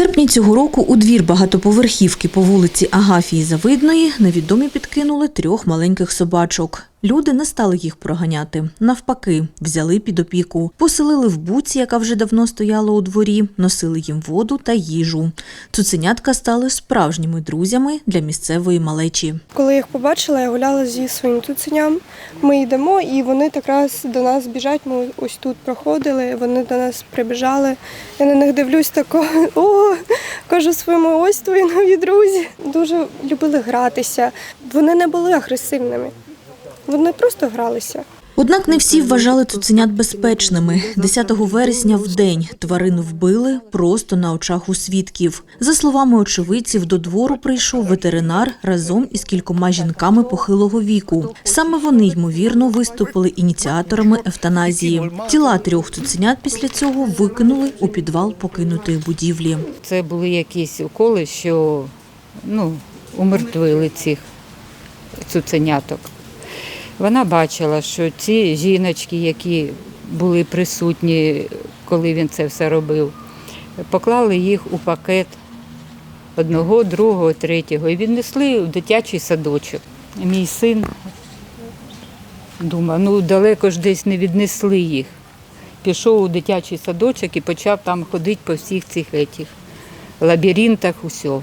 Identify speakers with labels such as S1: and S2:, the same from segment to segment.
S1: серпні цього року у двір багатоповерхівки по вулиці Агафії Завидної невідомі підкинули трьох маленьких собачок. Люди не стали їх проганяти. Навпаки, взяли під опіку, поселили в буці, яка вже давно стояла у дворі, носили їм воду та їжу. Цуценятка стали справжніми друзями для місцевої малечі.
S2: Коли їх побачила, я гуляла зі своїм цуценям. Ми йдемо, і вони якраз до нас біжать. Ми ось тут проходили. Вони до нас прибіжали. Я на них дивлюсь тако, о, кажу своєму, ось твої нові друзі. Дуже любили гратися. Вони не були агресивними. Вони просто гралися.
S1: Однак не всі вважали цуценят безпечними. 10 вересня в день тварину вбили просто на очах у свідків. За словами очевидців, до двору прийшов ветеринар разом із кількома жінками похилого віку. Саме вони ймовірно виступили ініціаторами евтаназії. Тіла трьох цуценят після цього викинули у підвал покинутої будівлі.
S3: Це були якісь уколи, що ну, умертвили цих цуценяток. Вона бачила, що ці жіночки, які були присутні, коли він це все робив, поклали їх у пакет одного, другого, третього і віднесли в дитячий садочок. Мій син думав, ну далеко ж десь не віднесли їх. Пішов у дитячий садочок і почав там ходити по всіх цих лабіринтах усього.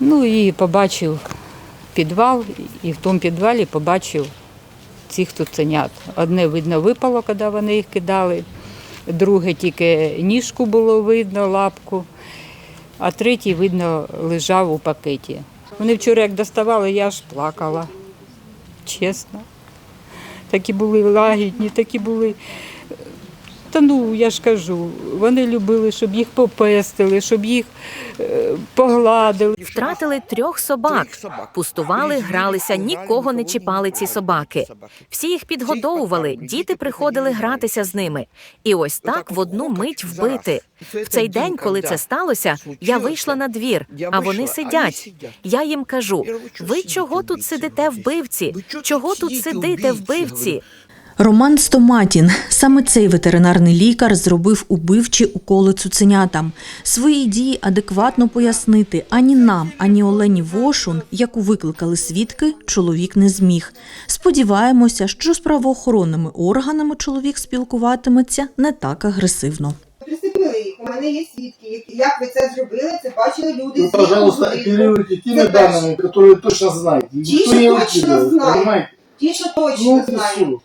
S3: Ну і побачив підвал, і в тому підвалі побачив цих цуценят. Одне, видно, випало, коли вони їх кидали, друге тільки ніжку було видно, лапку, а третій, видно, лежав у пакеті. Вони вчора, як доставали, я аж плакала. Чесно. Такі були лагідні, такі були. Та ну, я ж кажу, вони любили, щоб їх попестили, щоб їх е, погладили.
S4: Втратили трьох собак, пустували, гралися, нікого не чіпали ці собаки. Всі їх підгодовували, діти приходили гратися з ними. І ось так в одну мить вбити. В цей день, коли це сталося, я вийшла на двір, а вони сидять. Я їм кажу: ви чого тут сидите, вбивці? Чого тут сидите, вбивці?
S1: Роман Стоматін. Саме цей ветеринарний лікар зробив убивчі уколи цуценятам. Свої дії адекватно пояснити ані нам, ані Олені Вошун, яку викликали свідки, чоловік не зміг. Сподіваємося, що з правоохоронними органами чоловік спілкуватиметься не так агресивно.
S5: Приступили їх. У мене є свідки. які- Як ви це зробили, це бачили люди.
S6: Вы,
S5: з
S6: пожалуйста,
S5: будинку.
S6: оперируйте теми
S5: Это
S6: данными, которые точно знаете.
S5: Ті,
S6: Никто
S5: що
S6: не
S5: точно
S6: выкидывает,
S5: знають.
S6: понимаете?
S5: Ті, що точно
S6: Ну,
S5: знають.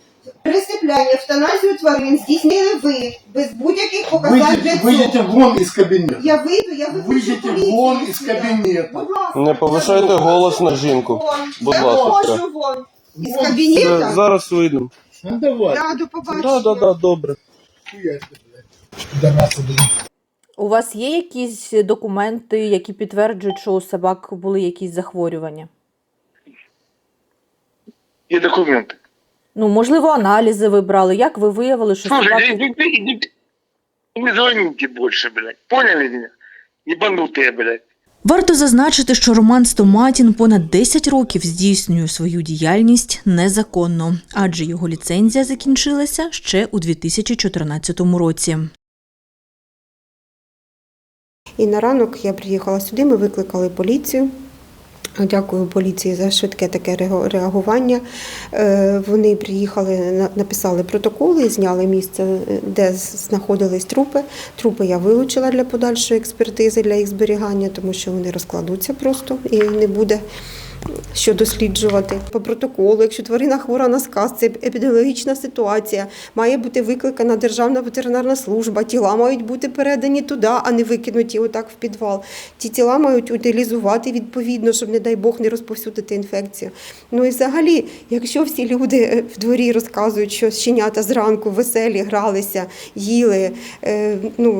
S6: все.
S5: Приступляння, евтаназію тварин здійснили ви без будь-яких показань для
S6: Выйдите,
S5: цього.
S6: выйдите вон из кабинета.
S5: Я вийду, я викличу
S6: Выйдите
S5: поліцію
S6: вон із
S5: сюди.
S6: кабінету.
S5: Будь ласка.
S7: Не повишайте голос на жінку.
S5: Вон.
S7: Будь
S5: я
S7: ласка.
S5: можу вон. Із
S6: Вон.
S5: кабінету?
S7: Е, Зараз вийдемо.
S6: Ну давай.
S5: Да, до побачення.
S7: Так, так, так, добре.
S6: Хуяйте, блядь. Пидорасы, блядь.
S8: У вас є якісь документи, які підтверджують, що у собак були якісь захворювання?
S9: Є документи.
S8: Ну, можливо, аналізи ви брали. Як ви виявили, що
S9: Слушай,
S8: собаки...
S9: идите, идите. Не звоните больше, блядь. Поняли меня? Ебанутые, блядь.
S1: Варто зазначити, що Роман Стоматін понад 10 років здійснює свою діяльність незаконно, адже його ліцензія закінчилася ще у 2014 році.
S10: І на ранок я приїхала сюди, ми викликали поліцію. Дякую поліції за швидке таке реагування. Е, Вони приїхали, на- написали протоколи, зняли місце, е, де знаходились трупи. Трупи я вилучила для подальшої експертизи, для їх зберігання, тому що вони розкладуться просто і не буде що досліджувати. По протоколу, якщо тварина хвора на сказ, це епідеміологічна ситуація, має бути викликана Державна ветеринарна служба, тіла мають бути передані туди, а не викинуті отак в підвал. Ті тіла мають утилізувати відповідно, щоб, не дай Бог, не розповсюдити інфекцію. Ну і взагалі, якщо всі люди е, в дворі розказують, що щенята зранку веселі, гралися, їли, е, ну,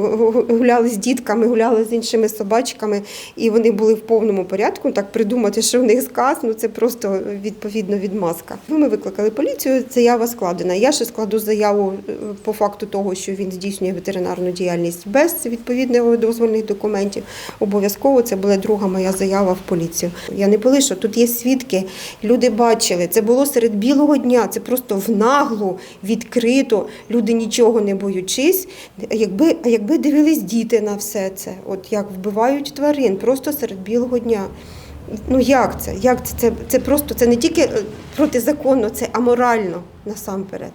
S10: гуляли з дітками, гуляли з іншими собачками, і вони були в повному порядку, так придумати, що в них розказ, ну це просто відповідно відмазка. Ну, Ми викликали поліцію, заява складена. Я ще складу заяву е, по факту того, що він здійснює ветеринарну діяльність без відповідних дозвольних документів. Обов'язково це була друга моя заява в поліцію. Я не полишу, тут є свідки, люди бачили. Це було серед білого дня, це просто в наглу, відкрито. Люди нічого не боючись. Якби, якби дивились діти на все це, от як вбивають тварин, просто серед білого дня. Ну як це? Як це? Це, це просто це не тільки е, протизаконно, це аморально насамперед.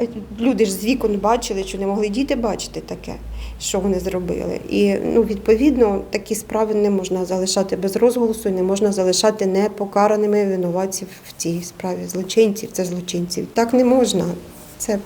S10: Е, Люди ж з вікон бачили, що не могли діти бачити таке, що вони зробили. І ну, відповідно такі справи не можна залишати без розголосу, не можна залишати непокараними винуватців в цій справі. Злочинців, це злочинців. Так не можна. Це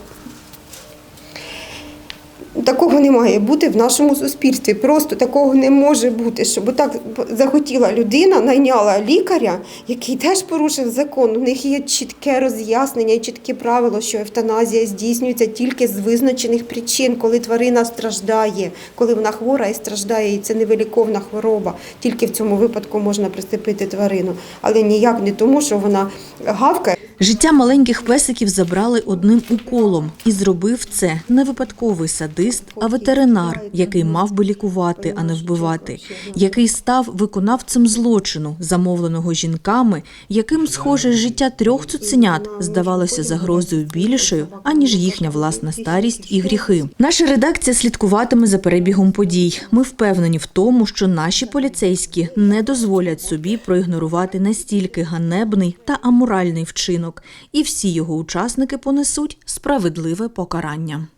S10: Такого не має бути в нашому суспільстві. Просто такого не може бути, щоб так захотіла людина, найняла лікаря, який теж порушив закон. У них є чітке роз'яснення і чітке правило, що евтаназія здійснюється тільки з визначених причин, коли тварина страждає, коли вона хвора і страждає, і це невиліковна хвороба. Тільки в цьому випадку можна приступити тварину, але ніяк не тому, що вона гавкає.
S1: Життя маленьких песиків забрали одним уколом, і зробив це не випадковий садист, а ветеринар, який мав би лікувати, а не вбивати, який став виконавцем злочину, замовленого жінками, яким, схоже, життя трьох цуценят здавалося загрозою більшою, аніж їхня власна старість і гріхи. Наша редакція слідкуватиме за перебігом подій. Ми впевнені в тому, що наші поліцейські не дозволять собі проігнорувати настільки ганебний та аморальний вчинок, і всі його учасники понесуть справедливе покарання.